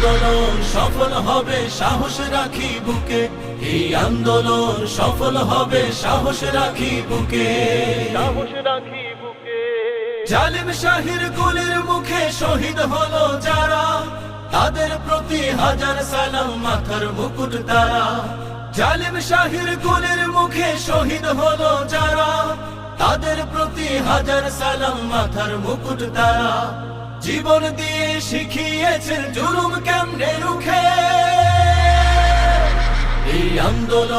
আন্দোলন সফল হবে সাহস রাখি বুকে। এই আন্দোলন সফল হবে সাহস রাখি বুকে। সাহস রাখি বুকে। জালিম শাহির কুলের মুখে শহীদ হলো যারা। তাদের প্রতি হাজার সালাম মাথার মুকুট তারা। জালিম শাহির কুলের মুখে শহীদ হলো যারা। তাদের প্রতি হাজার সালাম মাথার মুকুট তারা। জীবন দিয়ে শিখিয়েছেন জুলুম কেমনে রুখে? এই আন্দোলন